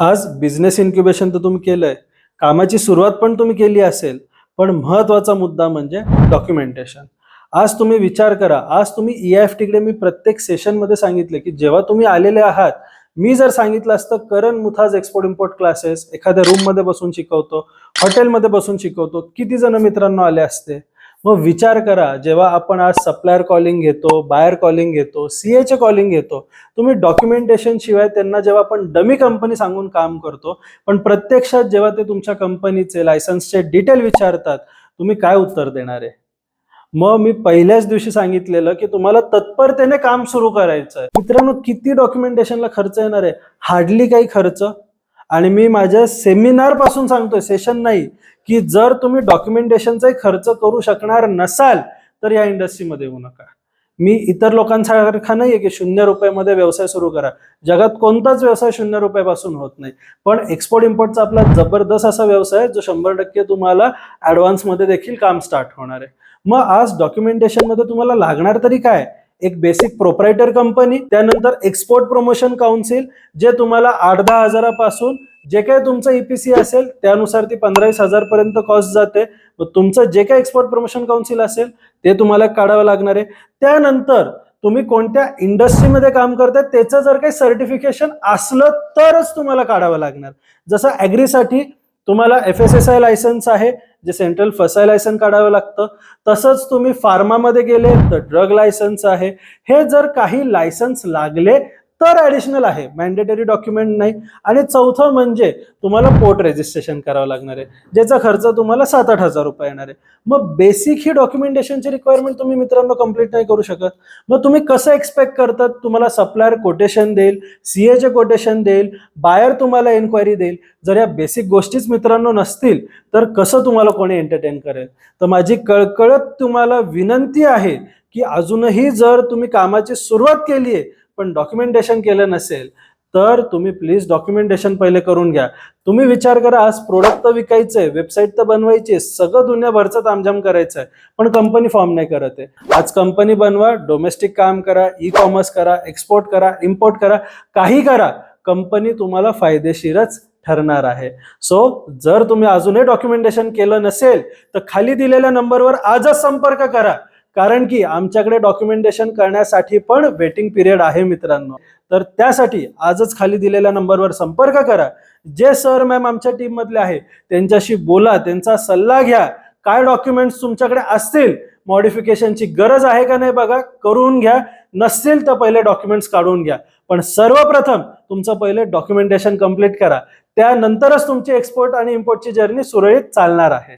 आज business incubation तर तुम्ही केलंय कामाची सुरुवात पण तुम्ही केली असेल पण महत्त्वाचा मुद्दा म्हणजे डॉक्युमेंटेशन आज तुम्ही विचार करा आज तुम्ही ई एफ टीकडे मी प्रत्येक सेशनमध्ये सांगितले की जेव्हा तुम्ही आलेले आहात मी जर सांगितलं असतं Karan Mutha's export import classes एखाद्या रूममध्ये बसून शिकवतो हॉटेलमध्ये बसून शिकवतो किती जण मित्रांनो आले असते मग विचार करा जेव्हा आपण आज सप्लायर कॉलिंग घेतो बायर कॉलिंग घेतो सी चे कॉलिंग घेतो तुम्ही डॉक्युमेंटेशन शिवाय त्यांना जेव्हा आपण डमी कंपनी सांगून काम करतो पण प्रत्यक्षात जेव्हा ते तुमच्या कंपनीचे लायसन्सचे डिटेल विचारतात तुम्ही काय उत्तर देणार आहे? मग मी पहिल्याच दिवशी सांगितलेलं की तुम्हाला तत्परतेने काम सुरू करायचं आहे मित्रांनो किती डॉक्युमेंटेशनला खर्च येणार आहे? हार्डली काही खर्च. आणि मी माझ्या सेमिनारपासून सांगतोय सेशन नाही की जर तुम्ही डॉक्युमेंटेशनचाही खर्च करू शकणार नसाल तर या इंडस्ट्रीमध्ये येऊ नका. मी इतर लोकांसारखा नाहीये की शून्य रुपयामध्ये व्यवसाय सुरू करा. जगात कोणताच व्यवसाय शून्य रुपयापासून होत नाही. पण एक्सपोर्ट इम्पोर्टचा आपला जबरदस्त असा व्यवसाय आहे जो शंभर टक्के तुम्हाला ॲडव्हान्समध्ये देखील काम स्टार्ट होणार आहे. मग आज डॉक्युमेंटेशनमध्ये तुम्हाला लागणार तरी काय? एक बेसिक प्रोप्रायटर कंपनी त्यानंतर एक्सपोर्ट प्रमोशन काउन्सिल जे तुम्हाला आठ दहा हजारापासून जे काही तुमचं ईपीसी असेल त्यानुसार ती पंधरावीस हजार पर्यंत कॉस्ट जाते तुमचं जे काही एक्सपोर्ट प्रमोशन काउन्सिल असेल ते तुम्हाला काढावं लागणार आहे. त्यानंतर तुम्ही कोणत्या इंडस्ट्रीमध्ये काम करताय त्याचं जर काही सर्टिफिकेशन असलं तरच तुम्हाला काढावं लागणार. जसं ॲग्रीसाठी तुम्हाला F S S I licence आहे जे सेंट्रल फसाय लायसन काढावं लागतं. तसंच तुम्ही फार्मामध्ये गेले तर ड्रग लायसन्स आहे. हे जर काही लायसन्स लागले तर ॲडिशनल आहे. मॅन्डेटरी डॉक्युमेंट नाही. आणि चौथं म्हणजे तुम्हाला पोर्ट रेजिस्ट्रेशन करावं लागणार आहे. ज्याचा खर्च तुम्हाला सात आठ हजार रुपये येणार आहे. मग बेसिक ही डॉक्युमेंटेशनची रिक्वायरमेंट तुम्ही मित्रांनो कंप्लीट नाही करू शकत. मग तुम्ही कसं एक्सपेक्ट करतात? तुम्हाला सप्लायर कोटेशन देईल सी एचे कोटेशन देईल बायर तुम्हाला एन्क्वायरी देईल. जर या बेसिक गोष्टीच मित्रांनो नसतील तर कसं तुम्हाला कोणी एंटरटेन करेल? तर माझी कळकळत तुम्हाला विनंती आहे की अजूनही जर तुम्ही कामाची सुरुवात केली आहे पण डॉक्युमेंटेशन केलं नसेल तर तुम्ही प्लीज डॉक्युमेंटेशन पहिले करून घ्या. तुम्ही विचार करा आज प्रोडक्ट तर विकायचंय वेबसाईट तर बनवायची सगळं दुनियाभरचं तामझाम करायचं आहे पण कंपनी फॉर्म नाही करत आहे. आज कंपनी बनवा डोमेस्टिक काम करा ई कॉमर्स करा एक्सपोर्ट करा इम्पोर्ट करा काही करा कंपनी तुम्हाला फायदेशीरच ठरणार आहे. सो जर तुम्ही अजूनही डॉक्युमेंटेशन केलं नसेल तर खाली दिलेल्या नंबरवर आजच संपर्क करा. कारण की आमच्याकडे डॉक्युमेंटेशन करण्यासाठी पण वेटिंग पिरियड आहे मित्रांनो. तर त्यासाठी आजच खाली दिलेल्या नंबरवर संपर्क करा. जे सर मॅम आमच्या टीम मधले आहे त्यांच्याशी बोला त्यांचा सल्ला घ्या. काय डॉक्युमेंट्स तुमच्याकडे असतील मॉडिफिकेशनची गरज आहे का नाही बघा करून घ्या. नसतील तर पहिले डॉक्युमेंट्स काढून घ्या. पण सर्वप्रथम तुमचं पहिले डॉक्युमेंटेशन कंप्लीट करा. त्यानंतरच तुमची एक्सपोर्ट आणि इम्पोर्टची जर्नी सुरळीत चालणार आहे.